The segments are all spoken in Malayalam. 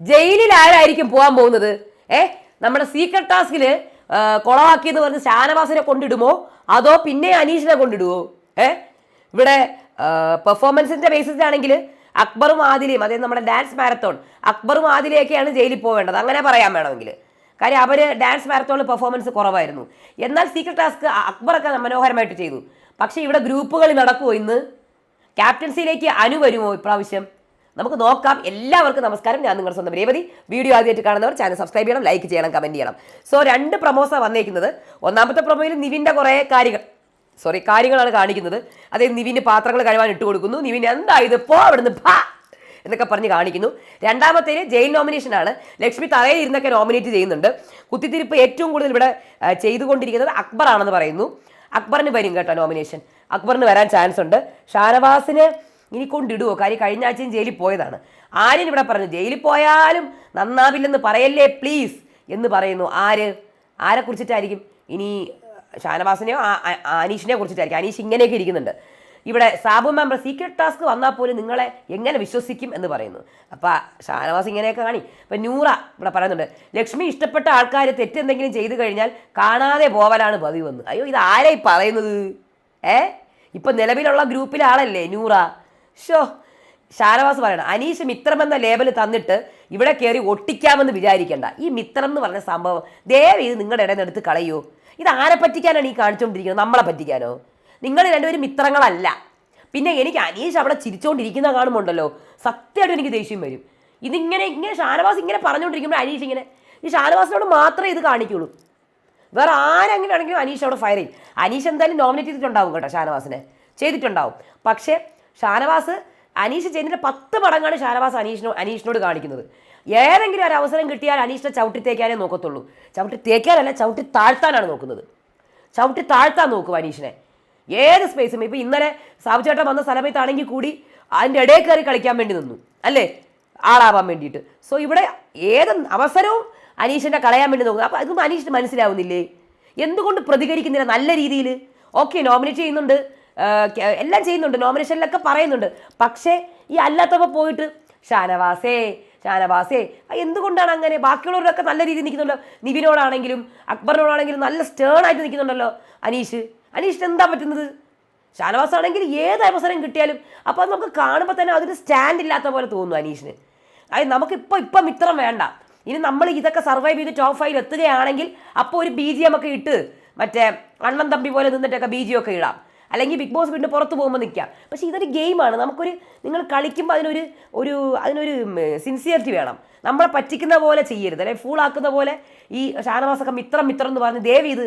ജയിലിൽ ആരായിരിക്കും പോകാൻ പോകുന്നത്? ഏ? നമ്മുടെ സീക്രട്ട് ടാസ്കിൽ കൊളവാക്കിയെന്ന് പറഞ്ഞ് ഷാനവാസിനെ കൊണ്ടിടുമോ? അതോ പിന്നെ അനീഷിനെ കൊണ്ടിടുമോ ഏ? ഇവിടെ പെർഫോമൻസിന്റെ ബേസിസിലാണെങ്കിൽ അക്ബറും ആദിലയും അതായത് നമ്മുടെ ഡാൻസ് മാരത്തോൺ അക്ബറും ആദിലയൊക്കെയാണ് ജയിലിൽ പോവേണ്ടത്. അങ്ങനെ പറയാൻ വേണമെങ്കിൽ. കാര്യം അവർ ഡാൻസ് മാരത്തോണിൽ പെർഫോമൻസ് കുറവായിരുന്നു. എന്നാൽ സീക്രട്ട് ടാസ്ക് അക്ബറൊക്കെ മനോഹരമായിട്ട് ചെയ്തു. പക്ഷേ ഇവിടെ ഗ്രൂപ്പുകൾ നടക്കുമോ ഇന്ന്? ക്യാപ്റ്റൻസിയിലേക്ക് അനു വരുമോ ഇപ്രാവശ്യം? നമുക്ക് നോക്കാം. എല്ലാവർക്കും നമസ്കാരം. ഞാൻ നിങ്ങളുടെ സ്വന്തം രേവതി. വീഡിയോ ആദ്യമായിട്ട് കാണുന്നവർ ചാനൽ സബ്സ്ക്രൈബ് ചെയ്യണം ലൈക്ക് ചെയ്യണം കമന്റ് ചെയ്യണം. സോ രണ്ട് പ്രൊമോസാണ് വന്നേക്കുന്നത്. ഒന്നാമത്തെ പ്രൊമോയിൽ നിവിന്റെ കുറേ കാര്യങ്ങൾ. സോറി കാര്യങ്ങളാണ് കാണിക്കുന്നത്. അതായത് നിവിന്റെ പാത്രങ്ങൾ കഴിവാൻ ഇട്ട് കൊടുക്കുന്നു. നിവിൻ എന്തായത് പോ അവിടുന്ന് ഭാ എന്നൊക്കെ പറഞ്ഞ് കാണിക്കുന്നു. രണ്ടാമത്തേന് ജയിൽ നോമിനേഷനാണ് ലക്ഷ്മി തറയിൽ ഇരുന്നൊക്കെ നോമിനേറ്റ് ചെയ്യുന്നുണ്ട്. കുത്തിത്തിരിപ്പ് ഏറ്റവും കൂടുതൽ ഇവിടെ ചെയ്തുകൊണ്ടിരിക്കുന്നത് അക്ബർ ആണെന്ന് പറയുന്നു. അക്ബറിന് വരും കേട്ടോ നോമിനേഷൻ അക്ബറിന് വരാൻ ചാൻസ് ഉണ്ട്. ഷാനവാസിന് ഇനി കൊണ്ടിടുവോ കാര്യം കഴിഞ്ഞ ആഴ്ചയും ജയിലിൽ പോയതാണ്. ആര്യൻ ഇവിടെ പറഞ്ഞു ജയിലിൽ പോയാലും നന്നാവില്ലെന്ന് പറയല്ലേ പ്ലീസ് എന്ന് പറയുന്നു. ആര്? ആരെ കുറിച്ചിട്ടായിരിക്കും? ഇനി ഷാനവാസിനെയോ അനീഷിനെ കുറിച്ചിട്ടായിരിക്കും. അനീഷ് ഇങ്ങനെയൊക്കെ ഇരിക്കുന്നുണ്ട്. ഇവിടെ സാബു മെമ്പർ സീക്രട്ട് ടാസ്ക് വന്നാൽ പോലും നിങ്ങളെ എങ്ങനെ വിശ്വസിക്കും എന്ന് പറയുന്നു. അപ്പോൾ ഷാനവാസ് ഇങ്ങനെയൊക്കെ കാണി. ഇപ്പം നൂറ ഇവിടെ പറയുന്നുണ്ട് ലക്ഷ്മി ഇഷ്ടപ്പെട്ട ആൾക്കാർ തെറ്റെന്തെങ്കിലും ചെയ്തു കഴിഞ്ഞാൽ കാണാതെ പോവലാണ് പതിവെന്ന്. അയ്യോ ഇത് ആരായി പറയുന്നത്? ഏ ഇപ്പം നിലവിലുള്ള ഗ്രൂപ്പിലെ ആളല്ലേ നൂറ? ഷോ ഷാനവാസ് പറയണം അനീഷ് മിത്രം എന്ന ലേബൽ തന്നിട്ട് ഇവിടെ കയറി ഒട്ടിക്കാമെന്ന് വിചാരിക്കേണ്ട. ഈ മിത്രം എന്ന് പറഞ്ഞ സംഭവം ദയവ് ഇത് നിങ്ങളുടെ ഇടയിൽ നിന്ന് എടുത്ത് കളയൂ. ഇത് ആരെ പറ്റിക്കാനാണ് ഈ കാണിച്ചുകൊണ്ടിരിക്കുന്നത്? നമ്മളെ പറ്റിക്കാനോ? നിങ്ങൾ രണ്ടുപേരും മിത്രങ്ങളല്ല. പിന്നെ എനിക്ക് അനീഷ് അവിടെ ചിരിച്ചുകൊണ്ടിരിക്കുന്ന കാണുമ്പോണ്ടല്ലോ സത്യമായിട്ടും എനിക്ക് ദേഷ്യം വരും. ഇതിങ്ങനെ ഇങ്ങനെ ഷാനവാസ് ഇങ്ങനെ പറഞ്ഞുകൊണ്ടിരിക്കുമ്പോൾ അനീഷ് ഇങ്ങനെ ഈ ഷാനവാസിനോട് മാത്രമേ ഇത് കാണിക്കുള്ളൂ. വേറെ ആരെങ്കിലും ആണെങ്കിലും അനീഷ് അവിടെ ഫയർ ചെയ്യും. അനീഷ് എന്തായാലും നോമിനേറ്റ് ചെയ്തിട്ടുണ്ടാവും കേട്ടോ ഷാനവാസിനെ. ചെയ്തിട്ടുണ്ടാവും. പക്ഷേ ഷാനവാസ് അനീഷ് ചെയ്യുന്നതിന്റെ പത്ത് മടങ്ങാണ് ഷാനവാസ് അനീഷിനോ അനീഷിനോട് കാണിക്കുന്നത്. ഏതെങ്കിലും ഒരു അവസരം കിട്ടിയാൽ അനീഷിനെ ചവിട്ടി തേക്കാനേ നോക്കത്തുള്ളൂ. ചവിട്ടി തേക്കാനല്ല ചവിട്ടി താഴ്ത്താനാണ് നോക്കുന്നത്. ചവിട്ടി താഴ്ത്താൻ നോക്കും അനീഷിനെ. ഏത് സ്പേസും ഇപ്പം ഇന്നലെ സാബുചേട്ടൻ വന്ന സ്ഥലമേത്താണെങ്കിൽ കൂടി അതിന്റെ ഇടയിൽ കയറി കളിക്കാൻ വേണ്ടി നിന്നു അല്ലേ? ആളാവാൻ വേണ്ടിയിട്ട്. സോ ഇവിടെ ഏത് അവസരവും അനീഷിനെ കളയാൻ വേണ്ടി നോക്കുക അപ്പോൾ അതും അനീഷിന് മനസ്സിലാവുന്നില്ലേ? എന്തുകൊണ്ട് പ്രതികരിക്കുന്നില്ല നല്ല രീതിയിൽ? ഓക്കെ നോമിനേറ്റ് ചെയ്യുന്നുണ്ട്. എല്ലാം ചെയ്യുന്നുണ്ട്. നോമിനേഷനിലൊക്കെ പറയുന്നുണ്ട്. പക്ഷേ ഈ അല്ലാത്തപ്പോൾ പോയിട്ട് ഷാനവാസേ ഷാനവാസേ എന്തുകൊണ്ടാണ് അങ്ങനെ? ബാക്കിയുള്ളവരൊക്കെ നല്ല രീതിയിൽ നിൽക്കുന്നുണ്ടല്ലോ. നിവിനോടാണെങ്കിലും അക്ബറിനോടാണെങ്കിലും നല്ല സ്റ്റേൺ ആയിട്ട് നിൽക്കുന്നുണ്ടല്ലോ. അനീഷ്. അനീഷിന് എന്താ പറ്റുന്നത്? ഷാനവാസ് ആണെങ്കിൽ ഏത് അവസരം കിട്ടിയാലും അപ്പോൾ അത് നമുക്ക് കാണുമ്പോൾ തന്നെ അതൊരു സ്റ്റാൻഡ് ഇല്ലാത്ത പോലെ തോന്നുന്നു അനീഷിന്. അതായത് നമുക്കിപ്പോൾ ഇപ്പം മിത്രം വേണ്ട. ഇനി നമ്മൾ ഇതൊക്കെ സർവൈവ് ചെയ്ത് ടോപ്പ് ഫൈവ് എത്തുകയാണെങ്കിൽ അപ്പോൾ ഒരു ബി ജി എം ഒക്കെ ഇട്ട് മറ്റേ അണ്ണൻ തമ്പി പോലെ നിന്നിട്ടൊക്കെ ബി ജി ഒക്കെ ഇടാം. അല്ലെങ്കിൽ ബിഗ് ബോസ് വീണ്ടും പുറത്ത് പോകുമ്പോൾ നിൽക്കാം പക്ഷേ ഇതൊരു ഗെയിമാണ് നമുക്കൊരു നിങ്ങൾ കളിക്കുമ്പോൾ അതിനൊരു ഒരു അതിനൊരു സിൻസിയറിറ്റി വേണം. നമ്മളെ പറ്റിക്കുന്ന പോലെ ചെയ്യരുത്. അല്ലെങ്കിൽ ഫൂളാക്കുന്ന പോലെ ഈ ഷാനവാസൊക്കെ മിത്രം മിത്രം എന്ന് പറഞ്ഞ് ദേവി ഇത്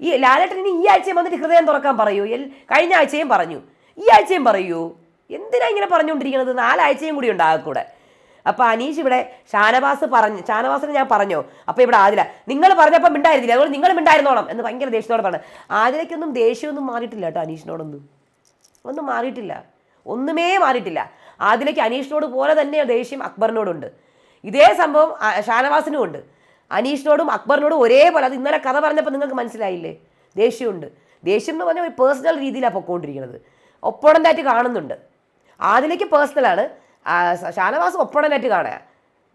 ഈ ലാലേട്ടൻ ഇനി ഈ ആഴ്ചയും വന്നിട്ട് ഹൃദയം തുറക്കാൻ പറയൂ. കഴിഞ്ഞ ആഴ്ചയും പറഞ്ഞു. ഈ ആഴ്ചയും പറയൂ. എന്തിനാ ഇങ്ങനെ പറഞ്ഞുകൊണ്ടിരിക്കുന്നത് നാലാഴ്ചയും കൂടി ഉണ്ടാകും കൂടെ അപ്പോൾ അനീഷ് ഇവിടെ ഷാനവാസ് പറഞ്ഞു ഷാനവാസിന് ഞാൻ പറഞ്ഞു? അപ്പോൾ ഇവിടെ ആദില നിങ്ങൾ പറഞ്ഞപ്പോൾ മിണ്ടായിരുന്നില്ല അതുകൊണ്ട് നിങ്ങൾ മിണ്ടായിരുന്നോണം എന്ന് ഭയങ്കര ദേഷ്യത്തോടെ പറഞ്ഞു. ആദിലയ്ക്കൊന്നും ദേഷ്യമൊന്നും മാറിയിട്ടില്ല കേട്ടോ അനീഷിനോടൊന്നും. ഒന്നും മാറിയിട്ടില്ല. ഒന്നുമേ മാറിയിട്ടില്ല. ആദിലയ്ക്ക് അനീഷിനോട് പോലെ തന്നെ ദേഷ്യം അക്ബറിനോടുണ്ട്. ഇതേ സംഭവം ഷാനവാസിനും ഉണ്ട്. അനീഷിനോടും അക്ബറിനോടും ഒരേപോലെ അത് ഇന്നലെ കഥ പറഞ്ഞപ്പോൾ നിങ്ങൾക്ക് മനസ്സിലായില്ലേ? ദേഷ്യമുണ്ട്. ദേഷ്യം എന്ന് പറഞ്ഞാൽ ഒരു പേഴ്സണൽ രീതിയിലാണ് പൊക്കോണ്ടിരിക്കുന്നത്. ഒപ്പോണന്റായിട്ട് കാണുന്നുണ്ട്. ആദിലേക്ക് പേഴ്സണലാണ് ഷാനവാസ് ഒപ്പണനായിട്ട് കാണുക.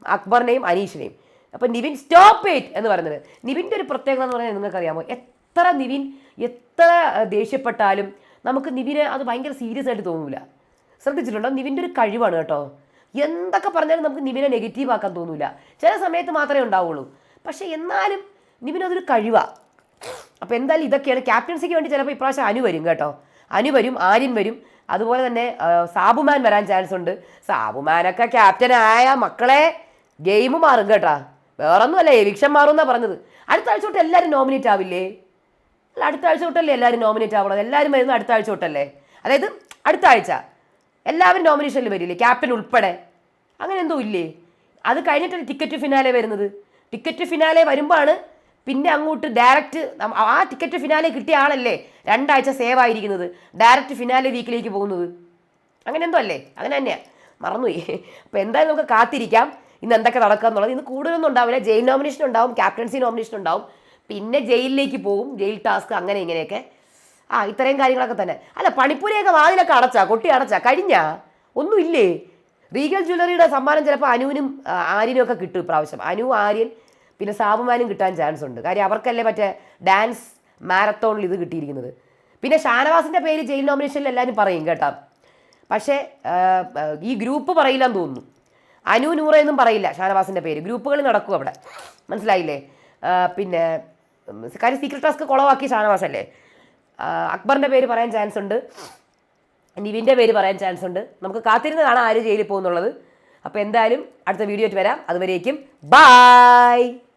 അക്ബറിനെയും അനീഷിനെയും. അപ്പം നിവിൻ സ്റ്റോപ്പ് ഇറ്റ് എന്ന് പറയുന്നത്. നിവിന്റെ ഒരു പ്രത്യേകത എന്ന് പറഞ്ഞാൽ നിങ്ങൾക്കറിയാമോ? എത്ര നിവിൻ എത്ര ദേഷ്യപ്പെട്ടാലും നമുക്ക് നിവിനെ അത് ഭയങ്കര സീരിയസ് ആയിട്ട് തോന്നൂല. ശ്രദ്ധിച്ചിട്ടുണ്ടോ? നിവിന്റെ ഒരു കഴിവാണ് കേട്ടോ. എന്തൊക്കെ പറഞ്ഞാലും നമുക്ക് നിവിനെ നെഗറ്റീവ് ആക്കാൻ തോന്നൂല. ചില സമയത്ത് മാത്രമേ ഉണ്ടാവുള്ളൂ. പക്ഷേ എന്നാലും നിവിൻ അതൊരു കഴിവാണ് അപ്പോൾ എന്തായാലും ഇതൊക്കെയാണ്. ക്യാപ്റ്റൻസിക്ക് വേണ്ടി ചിലപ്പോൾ ഇപ്രാവശ്യം അനു വരും കേട്ടോ. അനു വരും ആര്യൻ വരും. അതുപോലെ തന്നെ സാബുമാൻ വരാൻ ചാൻസ് ഉണ്ട്. സാബുമാനൊക്കെ ക്യാപ്റ്റൻ ആയ മക്കളെ ഗെയിം മാറും കേട്ടാ. വേറൊന്നുമല്ല എവിക്ഷൻ മാറും എന്നാ പറഞ്ഞത്. അടുത്ത ആഴ്ച തൊട്ട് എല്ലാവരും നോമിനേറ്റ് ആവില്ലേ? അല്ല അടുത്ത ആഴ്ച തൊട്ടല്ലേ എല്ലാവരും നോമിനേറ്റ് ആവണത് എല്ലാവരും വരുന്ന അടുത്ത ആഴ്ച തൊട്ടല്ലേ? അതായത് അടുത്ത ആഴ്ച. എല്ലാവരും നോമിനേഷനിൽ വരില്ലേ? ക്യാപ്റ്റൻ ഉൾപ്പെടെ. അങ്ങനെ എന്തോ ഇല്ലേ? അത് കഴിഞ്ഞിട്ടല്ലേ ടിക്കറ്റ് ഫിനാലെ വരുന്നത്. ടിക്കറ്റ് ഫിനാലെ വരുമ്പോഴാണ് പിന്നെ അങ്ങോട്ട് ഡയറക്റ്റ് ആ ടിക്കറ്റ് ഫിനാലെ കിട്ടിയ ആളല്ലേ? രണ്ടാഴ്ച സേവ് ആയിരിക്കുന്നത് ഡയറക്റ്റ് ഫിനാലെ വീക്കിലേക്ക് പോകുന്നത്. അങ്ങനെ എന്തോ അല്ലേ? അങ്ങനെ തന്നെയാണ് മറന്നുപോയി. അപ്പോൾ എന്തായാലും നമുക്ക് കാത്തിരിക്കാം. ഇന്ന് എന്തൊക്കെ നടക്കുക എന്നുള്ളത്. ഇന്ന് കൂടുതലൊന്നും ഉണ്ടാവില്ല. ജയിൽ നോമിനേഷൻ ഉണ്ടാവും ക്യാപ്റ്റൻസി നോമിനേഷൻ ഉണ്ടാവും. പിന്നെ ജയിലിലേക്ക് പോകും. ജയിൽ ടാസ്ക് അങ്ങനെ ഇങ്ങനെയൊക്കെ. ആ ഇത്രയും കാര്യങ്ങളൊക്കെ തന്നെ. അല്ല പണിപ്പുരയൊക്കെ വാതിലൊക്കെ അടച്ചാ? കൊട്ടി അടച്ചാ? കഴിഞ്ഞാ? ഒന്നുമില്ലേ റീഗൽ ജ്വല്ലറിയുടെ സമ്മാനം ചിലപ്പോൾ അനുവിനും ആര്യനും ഒക്കെ കിട്ടും ഇപ്രാവശ്യം. അനു ആര്യൻ പിന്നെ സാബുമാനും കിട്ടാൻ ചാൻസ് ഉണ്ട്. കാര്യം അവർക്കല്ലേ മറ്റേ ഡാൻസ് മാരത്തോണിൽ ഇത് കിട്ടിയിരിക്കുന്നത്. പിന്നെ ഷാനവാസിന്റെ പേര് ജയിൽ നോമിനേഷനിൽ എല്ലാവരും പറയും കേട്ടോ. പക്ഷേ ഈ ഗ്രൂപ്പ് പറയില്ലെന്ന് തോന്നുന്നു. അനു നൂറ എന്നും പറയില്ല ഷാനവാസിന്റെ പേര്. ഗ്രൂപ്പുകൾ നടക്കും അവിടെ. മനസ്സിലായില്ലേ? പിന്നെ കാര്യം സീക്രട്ട് ടാസ്ക് കുളവാക്കി ഷാനവാസ് അല്ലേ അക്ബറിന്റെ പേര് പറയാൻ ചാൻസ് ഉണ്ട്. നിവിന്റെ പേര് പറയാൻ ചാൻസ് ഉണ്ട്. നമുക്ക് കാത്തിരുന്നതാണ് ആര് ജയിലിൽ പോകുന്നുള്ളത്. അപ്പോൾ എന്തായാലും അടുത്ത വീഡിയോ ആയിട്ട് വരാം. അതുവരേക്കും ബായ്